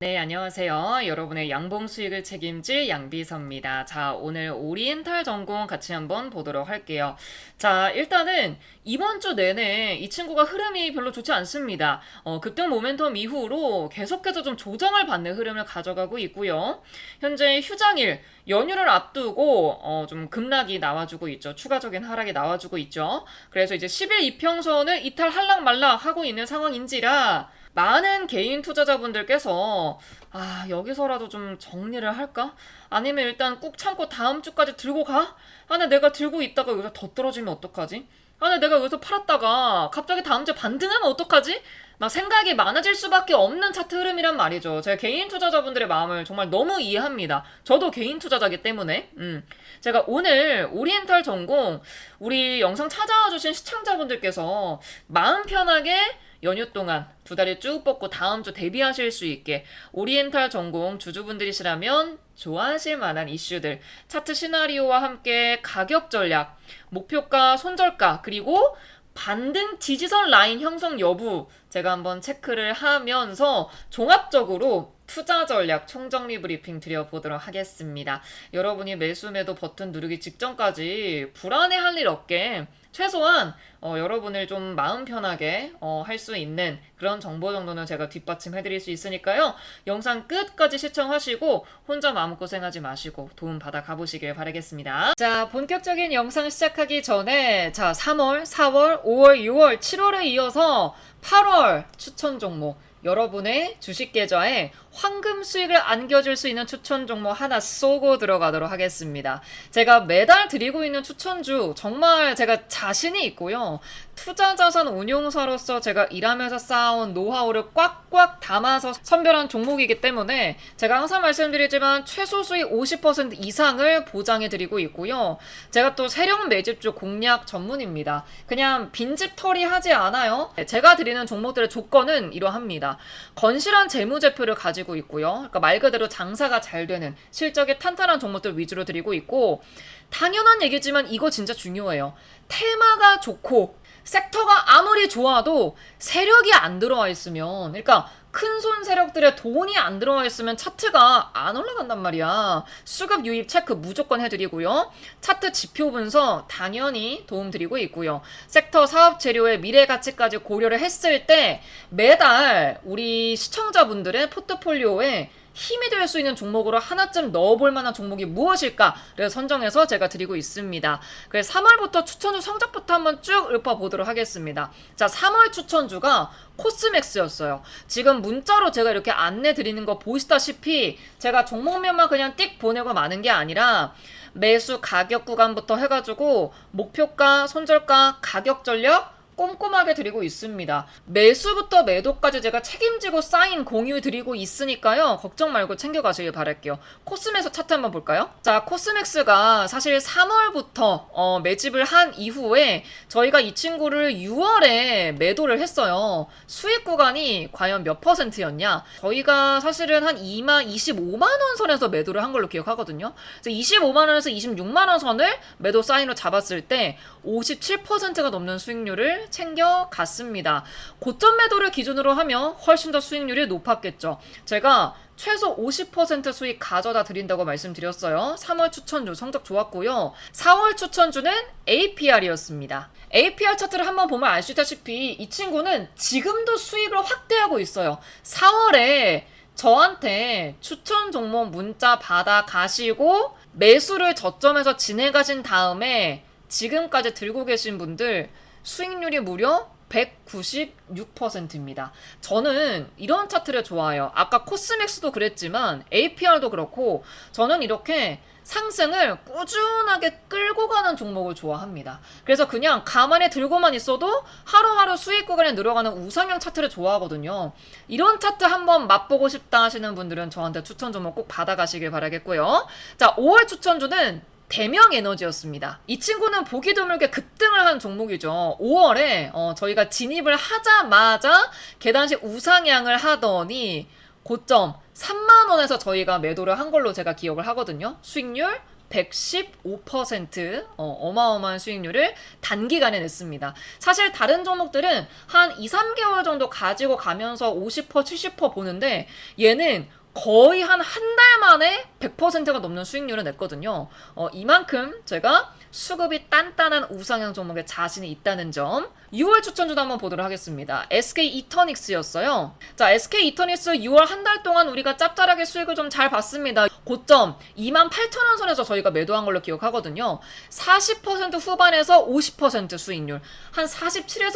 네, 안녕하세요. 여러분의 양봉 수익을 책임질 양비서입니다. 자, 오늘 오리엔탈 전공 같이 한번 보도록 할게요. 자, 일단은 이번 주 내내 이 친구가 흐름이 별로 좋지 않습니다. 어, 급등 모멘텀 이후로 계속해서 좀 조정을 받는 흐름을 가져가고 있고요. 현재 휴장일, 연휴를 앞두고 어, 좀 급락이 나와주고 있죠. 추가적인 하락이 나와주고 있죠. 그래서 이제 10일 이평선을 이탈 할락 말락 하고 있는 상황인지라 많은 개인 투자자분들께서 아 여기서라도 좀 정리를 할까? 아니면 일단 꾹 참고 다음 주까지 들고 가? 아 근데 내가 들고 있다가 여기서 더 떨어지면 어떡하지? 아 근데 내가 여기서 팔았다가 갑자기 다음 주에 반등하면 어떡하지? 막 생각이 많아질 수밖에 없는 차트 흐름이란 말이죠. 제가 개인 투자자분들의 마음을 정말 너무 이해합니다. 저도 개인 투자자기 때문에. 음. 제가 오늘 오리엔탈 전공 우리 영상 찾아와 주신 시청자분들께서 마음 편하게 연휴 동안 두 다리 쭉 뻗고 다음 주 대비하실 수 있게 오리엔탈 전공 주주분들이시라면 좋아하실 만한 이슈들 차트 시나리오와 함께 가격 전략, 목표가, 손절가 그리고 반등 지지선 라인 형성 여부 제가 한번 체크를 하면서 종합적으로 투자 전략 총정리 브리핑 드려보도록 하겠습니다. 여러분이 매수 매도 버튼 누르기 직전까지 불안해할 일 없게 최소한 어, 여러분을 좀 마음 편하게 어, 할 수 있는 그런 정보 정도는 제가 뒷받침해 드릴 수 있으니까요. 영상 끝까지 시청하시고 혼자 마음고생하지 마시고 도움 받아 가보시길 바라겠습니다. 자, 본격적인 영상 시작하기 전에 자 3월, 4월, 5월, 6월, 7월에 이어서 8월 추천 종목 여러분의 주식 계좌에 황금 수익을 안겨줄 수 있는 추천 종목 하나 쏘고 들어가도록 하겠습니다. 제가 매달 드리고 있는 추천주 정말 제가 자신이 있고요. 투자 자산 운용사로서 제가 일하면서 쌓아온 노하우를 꽉꽉 담아서 선별한 종목이기 때문에 제가 항상 말씀드리지만 최소 수익 50% 이상을 보장해 드리고 있고요. 제가 또 세력 매집주 공략 전문입니다. 그냥 빈집 털이 하지 않아요. 제가 드리는 종목들의 조건은 이러합니다. 건실한 재무제표를 가지고 있고요. 그러니까 말 그대로 장사가 잘 되는 실적이 탄탄한 종목들 위주로 드리고 있고 당연한 얘기지만 이거 진짜 중요해요. 테마가 좋고 섹터가 아무리 좋아도 세력이 안 들어와 있으면 그러니까 큰손 세력들의 돈이 안 들어와 있으면 차트가 안 올라간단 말이야. 수급 유입 체크 무조건 해드리고요. 차트 지표 분석 당연히 도움 드리고 있고요. 섹터 사업 재료의 미래 가치까지 고려를 했을 때 매달 우리 시청자분들의 포트폴리오에 힘이 될 수 있는 종목으로 하나쯤 넣어볼 만한 종목이 무엇일까를 선정해서 제가 드리고 있습니다. 그래서 3월부터 추천주 성적부터 한번 쭉 읊어보도록 하겠습니다. 자, 3월 추천주가 코스맥스였어요. 지금 문자로 제가 이렇게 안내 드리는 거 보시다시피 제가 종목명만 그냥 띡 보내고 마는 게 아니라 매수 가격 구간부터 해가지고 목표가, 손절가, 가격 전략, 꼼꼼하게 드리고 있습니다. 매수부터 매도까지 제가 책임지고 사인 공유 드리고 있으니까요. 걱정 말고 챙겨가시길 바랄게요. 코스맥스 차트 한번 볼까요? 자, 코스맥스가 사실 3월부터 어, 매집을 한 이후에 저희가 이 친구를 6월에 매도를 했어요. 수익 구간이 과연 몇 퍼센트였냐? 저희가 사실은 한 2만 25만 원 선에서 매도를 한 걸로 기억하거든요. 그래서 25만 원에서 26만 원 선을 매도 사인으로 잡았을 때 57%가 넘는 수익률을 챙겨갔습니다. 고점 매도를 기준으로 하면 훨씬 더 수익률이 높았겠죠. 제가 최소 50% 수익 가져다 드린다고 말씀드렸어요. 3월 추천주 성적 좋았고요. 4월 추천주는 APR이었습니다. APR 차트를 한번 보면 알 수 있다시피 이 친구는 지금도 수익을 확대하고 있어요. 4월에 저한테 추천 종목 문자 받아 가시고 매수를 저점에서 진행하신 다음에 지금까지 들고 계신 분들 수익률이 무려 196%입니다. 저는 이런 차트를 좋아해요. 아까 코스맥스도 그랬지만 APR도 그렇고 저는 이렇게 상승을 꾸준하게 끌고 가는 종목을 좋아합니다. 그래서 그냥 가만히 들고만 있어도 하루하루 수익 구간에 늘어가는 우상향 차트를 좋아하거든요. 이런 차트 한번 맛보고 싶다 하시는 분들은 저한테 추천 종목 꼭 받아가시길 바라겠고요. 자, 5월 추천주는 대명 에너지였습니다. 이 친구는 보기 드물게 급등을 한 종목이죠. 5월에 어, 저희가 진입을 하자마자 계단식 우상향을 하더니 고점 3만 원에서 저희가 매도를 한 걸로 제가 기억을 하거든요. 수익률 115% 어, 마어마한 수익률을 단기간에 냈습니다. 사실 다른 종목들은 한 2, 3개월 정도 가지고 가면서 50% 70% 보는데 얘는 거의 한 한 달 만에 100%가 넘는 수익률을 냈거든요. 어, 이만큼 제가 수급이 단단한 우상향 종목에 자신이 있다는 점. 6월 추천주도 한번 보도록 하겠습니다. SK 이터닉스였어요. 자, SK 이터닉스 6월 한 달 동안 우리가 짭짤하게 수익을 좀 잘 봤습니다. 고점 28,000원 선에서 저희가 매도한 걸로 기억하거든요. 40% 후반에서 50% 수익률, 한 47에서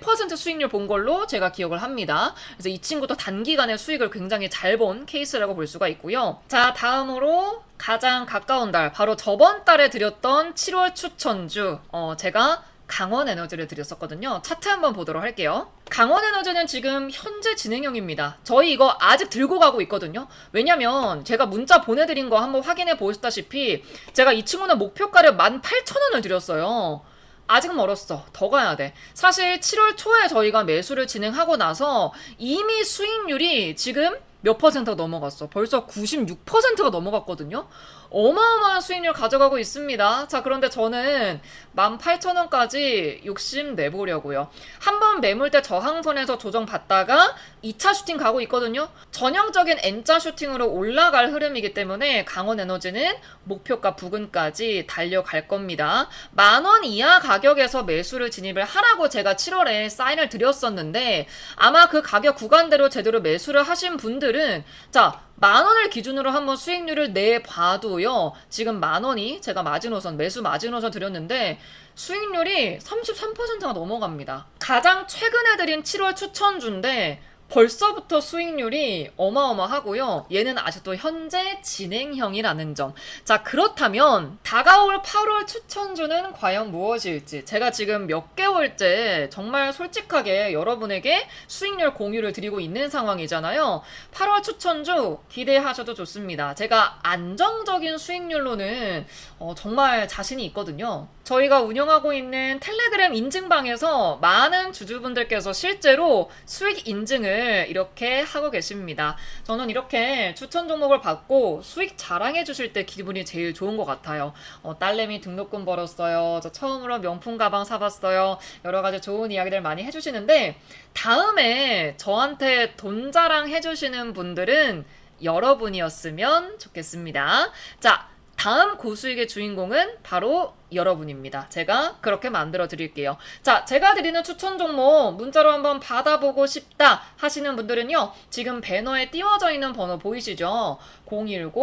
51% 수익률 본 걸로 제가 기억을 합니다. 그래서 이 친구도 단기간에 수익을 굉장히 잘 본 케이스라고 볼 수가 있고요. 자, 다음으로 가장 가까운 달, 바로 저번 달에 드렸던 7월 추천주, 어, 제가 강원 에너지를 드렸었거든요. 차트 한번 보도록 할게요. 강원 에너지는 지금 현재 진행형입니다. 저희 이거 아직 들고 가고 있거든요. 왜냐면 제가 문자 보내드린 거 한번 확인해 보셨다시피 제가 이 친구는 목표가를 18,000원을 드렸어요. 아직 멀었어. 더 가야 돼. 사실 7월 초에 저희가 매수를 진행하고 나서 이미 수익률이 지금 몇 퍼센트가 넘어갔어. 벌써 96%가 넘어갔거든요. 어마어마한 수익률 가져가고 있습니다. 자, 그런데 저는 18,000원까지 욕심 내보려고요. 한 번 매물대 저항선에서 조정받다가 2차 슈팅 가고 있거든요. 전형적인 N자 슈팅으로 올라갈 흐름이기 때문에 강원 에너지는 목표가 부근까지 달려갈 겁니다. 만 원 이하 가격에서 매수를 진입을 하라고 제가 7월에 사인을 드렸었는데 아마 그 가격 구간대로 제대로 매수를 하신 분들은 자, 만 원을 기준으로 한번 수익률을 내봐도요. 지금 만 원이 제가 마지노선 매수 마지노선 드렸는데 수익률이 33%가 넘어갑니다. 가장 최근에 드린 7월 추천주인데 벌써부터 수익률이 어마어마하고요. 얘는 아직도 현재 진행형이라는 점. 자, 그렇다면 다가올 8월 추천주는 과연 무엇일지 제가 지금 몇 개월째 정말 솔직하게 여러분에게 수익률 공유를 드리고 있는 상황이잖아요. 8월 추천주 기대하셔도 좋습니다. 제가 안정적인 수익률로는 어, 정말 자신이 있거든요. 저희가 운영하고 있는 텔레그램 인증방에서 많은 주주분들께서 실제로 수익 인증을 이렇게 하고 계십니다. 저는 이렇게 추천 종목을 받고 수익 자랑해 주실 때 기분이 제일 좋은 것 같아요. 어, 딸내미 등록금 벌었어요. 저 처음으로 명품 가방 사봤어요. 여러 가지 좋은 이야기들 많이 해주시는데 다음에 저한테 돈 자랑 해주시는 분들은 여러분이었으면 좋겠습니다. 자, 다음 고수익의 주인공은 바로 여러분입니다. 제가 그렇게 만들어 드릴게요. 자, 제가 드리는 추천 종목 문자로 한번 받아보고 싶다 하시는 분들은요. 지금 배너에 띄워져 있는 번호 보이시죠? 010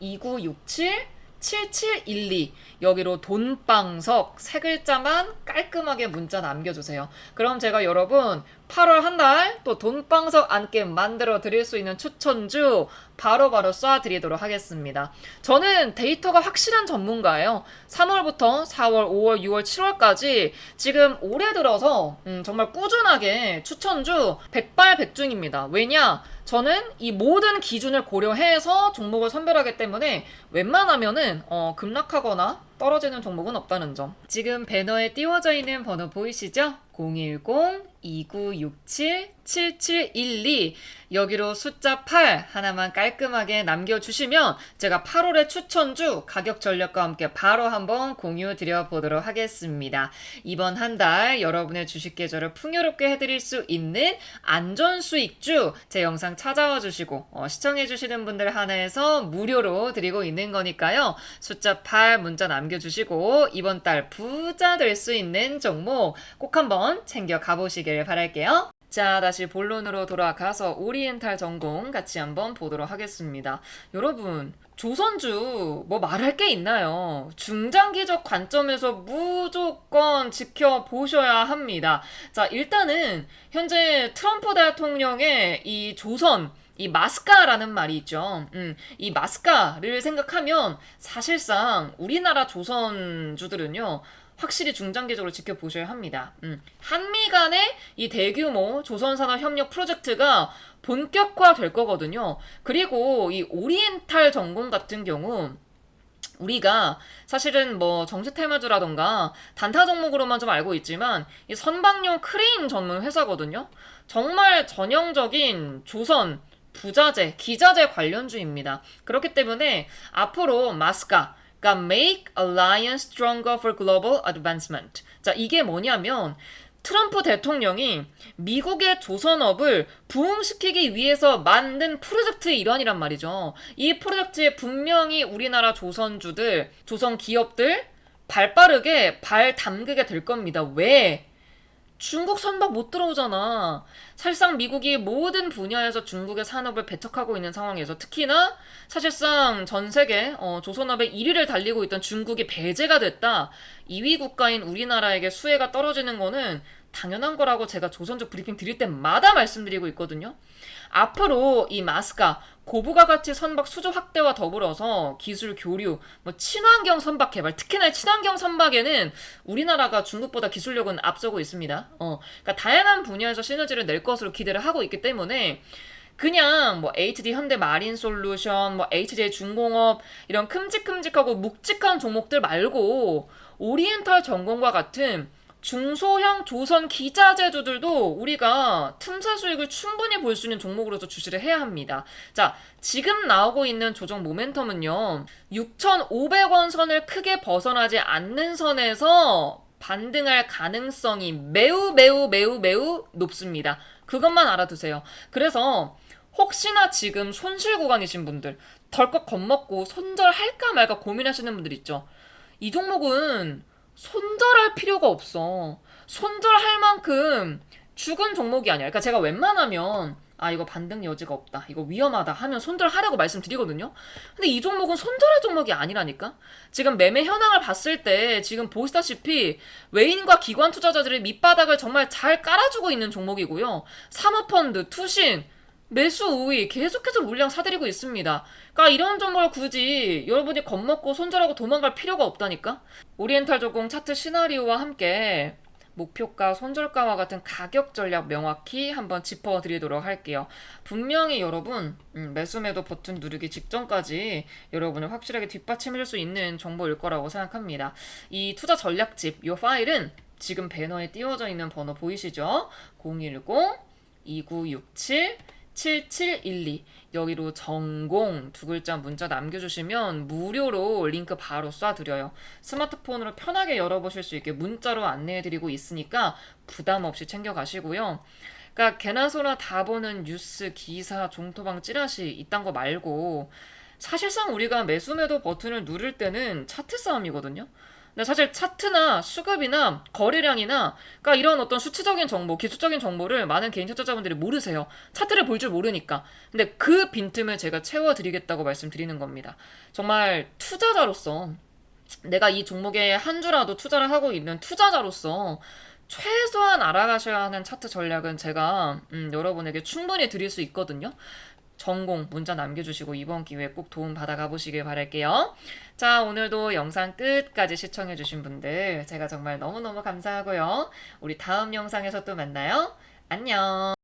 2967 7712 여기로 돈방석 세 글자만 깔끔하게 문자 남겨주세요. 그럼 제가 여러분 8월 한 달 또 돈방석 안게 만들어 드릴 수 있는 추천주 바로바로 쏴드리도록 하겠습니다. 저는 데이터가 확실한 전문가예요. 3월부터 4월, 5월, 6월, 7월까지 지금 올해 들어서 음, 정말 꾸준하게 추천주 백발백중입니다. 왜냐? 저는 이 모든 기준을 고려해서 종목을 선별하기 때문에 웬만하면은 어, 급락하거나 떨어지는 종목은 없다는 점. 지금 배너에 띄워져 있는 번호 보이시죠? 010-2967-7712 여기로 숫자 8 하나만 깔끔하게 남겨주시면 제가 8월의 추천주 가격 전략과 함께 바로 한번 공유 드려 보도록 하겠습니다. 이번 한 달 여러분의 주식 계좌를 풍요롭게 해드릴 수 있는 안전 수익주 제 영상 찾아와 주시고 어, 시청해 주시는 분들 하나에서 무료로 드리고 있는 거니까요. 숫자 8 문자 남겨주시고 이번 달 부자 될 수 있는 종목 꼭 한번 챙겨 가보시 길 바랄게요. 자, 다시 본론으로 돌아가서 오리엔탈 전공 같이 한번 보도록 하겠습니다. 여러분, 조선주 뭐 말할 게 있나요? 중장기적 관점에서 무조건 지켜보셔야 합니다. 자, 일단은 현재 트럼프 대통령의 이 조선 이 마스카라는 말이 있죠. 음, 이 마스카를 생각하면 사실상 우리나라 조선주들은요. 확실히 중장기적으로 지켜보셔야 합니다. 음, 한미 간의 이 대규모 조선산업 협력 프로젝트가 본격화 될 거거든요. 그리고 이 오리엔탈 전공 같은 경우 우리가 사실은 뭐 정시 테마주라던가 단타 종목으로만 좀 알고 있지만 이 선박용 크레인 전문 회사거든요. 정말 전형적인 조선 부자재, 기자재 관련주입니다. 그렇기 때문에 앞으로 마스카 그러니까 make alliance stronger for global advancement. 자, 이게 뭐냐면 트럼프 대통령이 미국의 조선업을 부흥시키기 위해서 만든 프로젝트의 일환이란 말이죠. 이 프로젝트에 분명히 우리나라 조선주들, 조선 기업들 발 빠르게 발 담그게 될 겁니다. 왜? 중국 선박 못 들어오잖아. 사실상 미국이 모든 분야에서 중국의 산업을 배척하고 있는 상황에서 특히나 사실상 전 세계 어, 조선업의 1위를 달리고 있던 중국이 배제가 됐다. 2위 국가인 우리나라에게 수혜가 떨어지는 거는 당연한 거라고 제가 조선족 브리핑 드릴 때마다 말씀드리고 있거든요. 앞으로 이 마스카 고부가 가치 선박 수조 확대와 더불어서 기술 교류, 뭐 친환경 선박 개발, 특히나 친환경 선박에는 우리나라가 중국보다 기술력은 앞서고 있습니다. 어, 그러니까 다양한 분야에서 시너지를 낼 것으로 기대를 하고 있기 때문에 그냥 뭐 HD 현대 마린 솔루션, 뭐 HJ 중공업 이런 큼직큼직하고 묵직한 종목들 말고 오리엔탈 전공과 같은 중소형 조선 기자재주들도 우리가 틈새 수익을 충분히 볼 수 있는 종목으로서 주시를 해야 합니다. 자, 지금 나오고 있는 조정 모멘텀은요, 6,500원 선을 크게 벗어나지 않는 선에서 반등할 가능성이 매우 매우 매우 매우 높습니다. 그것만 알아두세요. 그래서 혹시나 지금 손실 구간이신 분들, 덜컥 겁먹고 손절할까 말까 고민하시는 분들 있죠. 이 종목은 손절할 필요가 없어. 손절할 만큼 죽은 종목이 아니야. 그러니까 제가 웬만하면 아 이거 반등 여지가 없다. 이거 위험하다 하면 손절하라고 말씀드리거든요. 근데 이 종목은 손절할 종목이 아니라니까. 지금 매매 현황을 봤을 때 지금 보시다시피 외인과 기관 투자자들의 밑바닥을 정말 잘 깔아주고 있는 종목이고요. 사모펀드, 투신 매수 우위 계속해서 물량 사들이고 있습니다. 그러니까 이런 정보를 굳이 여러분이 겁먹고 손절하고 도망갈 필요가 없다니까. 오리엔탈 조공 차트 시나리오와 함께 목표가, 손절가와 같은 가격 전략 명확히 한번 짚어드리도록 할게요. 분명히 여러분 음, 매수 매도 버튼 누르기 직전까지 여러분을 확실하게 뒷받침해줄 수 있는 정보일 거라고 생각합니다. 이 투자 전략집 이 파일은 지금 배너에 띄워져 있는 번호 보이시죠? 010 2967 7712 여기로 전공 두 글자 문자 남겨주시면 무료로 링크 바로 쏴드려요. 스마트폰으로 편하게 열어보실 수 있게 문자로 안내해드리고 있으니까 부담 없이 챙겨가시고요. 그러니까 개나 소나 다 보는 뉴스, 기사, 종토방, 찌라시 이딴 거 말고 사실상 우리가 매수 매도 버튼을 누를 때는 차트 싸움이거든요. 근데 사실 차트나 수급이나 거래량이나 그러니까 이런 어떤 수치적인 정보, 기술적인 정보를 많은 개인 투자자분들이 모르세요. 차트를 볼 줄 모르니까. 근데 그 빈틈을 제가 채워드리겠다고 말씀드리는 겁니다. 정말 투자자로서 내가 이 종목에 한 주라도 투자를 하고 있는 투자자로서 최소한 알아가셔야 하는 차트 전략은 제가 음, 여러분에게 충분히 드릴 수 있거든요. 전공 문자 남겨주시고 이번 기회에 꼭 도움 받아가 보시길 바랄게요. 자, 오늘도 영상 끝까지 시청해주신 분들 제가 정말 너무너무 감사하고요. 우리 다음 영상에서 또 만나요. 안녕.